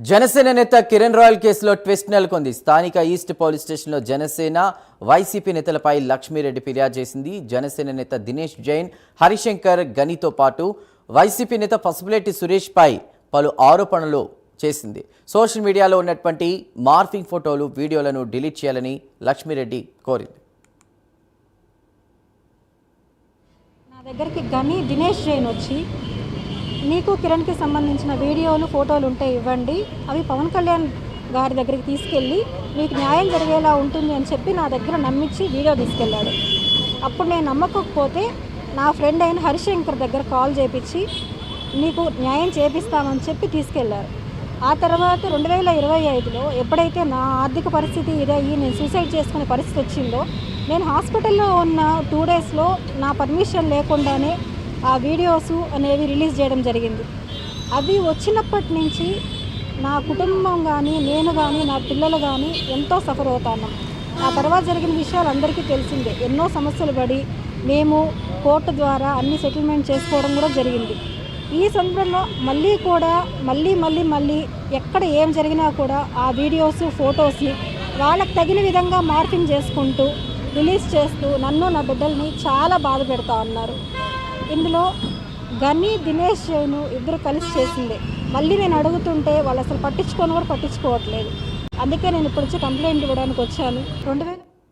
జనసేన నేత కిరణ్ రాయల్ కేసులో ట్విస్ట్ నెలకొంది. స్థానిక ఈస్ట్ పోలీస్ స్టేషన్లో జనసేన వైసీపీ నేతలపై లక్ష్మీరెడ్డి ఫిర్యాదు చేసింది. జనసేన నేత దినేష్ జైన్ హరిశంకర్ గనితో పాటు వైసీపీ నేత పసుపులేటి సురేష్పై పలు ఆరోపణలు చేసింది. సోషల్ మీడియాలో ఉన్నటువంటి మార్ఫింగ్ ఫోటోలు వీడియోలను డిలీట్ చేయాలని లక్ష్మీరెడ్డి కోరింది. నా దగ్గరికి గని దినేష్ జైన్ వచ్చి నీకు కిరణ్కి సంబంధించిన వీడియోలు ఫోటోలు ఉంటే ఇవ్వండి. అవి పవన్ కళ్యాణ్ గారి దగ్గరికి తీసుకెళ్ళి మీకు న్యాయం జరిగేలా ఉంటుంది అని చెప్పి నా దగ్గర నమ్మించి వీడియో తీసుకెళ్ళాడు. అప్పుడు నేను నమ్మకపోతే నా ఫ్రెండ్ అయిన హరిశంకర్ దగ్గర కాల్ చేపించి నీకు న్యాయం చేపిస్తామని చెప్పి తీసుకెళ్ళారు ఆ తర్వాత రెండు వేల ఇరవై ఐదులో ఎప్పుడైతే నా ఆర్థిక పరిస్థితి ఇదయ్యి నేను సూసైడ్ చేసుకునే పరిస్థితి వచ్చిందో నేను హాస్పిటల్లో ఉన్న టూ డేస్లో నా పర్మిషన్ లేకుండానే ఆ వీడియోస్ అనేవి రిలీజ్ చేయడం జరిగింది. అవి వచ్చినప్పటి నుంచి నా కుటుంబం కానీ నేను కానీ నా పిల్లలు కానీ ఎంతో సఫర్ అవుతాను ఆ తర్వాత జరిగిన విషయాలు అందరికీ తెలిసిందే. ఎన్నో సమస్యలు పడి మేము కోర్టు ద్వారా అన్ని సెటిల్మెంట్ చేసుకోవడం కూడా జరిగింది. ఈ సందర్భంలో మళ్ళీ కూడా మళ్ళీ మళ్ళీ మళ్ళీ ఎక్కడ ఏం జరిగినా కూడా ఆ వీడియోస్ ఫొటోస్ని వాళ్ళకి తగిన విధంగా మార్పింగ్ చేసుకుంటూ రిలీజ్ చేస్తూ నన్ను నా బిడ్డల్ని చాలా బాధ పెడతా ఉన్నారు. ఇందులో గని దినేష్ జైను ఇద్దరు కలిసి చేసిందే. మళ్ళీ నేను అడుగుతుంటే వాళ్ళు అసలు పట్టించుకొని కూడా పట్టించుకోవట్లేదు. అందుకే నేను ఇప్పుడు వచ్చి కంప్లైంట్ ఇవ్వడానికి వచ్చాను. రెండు వేల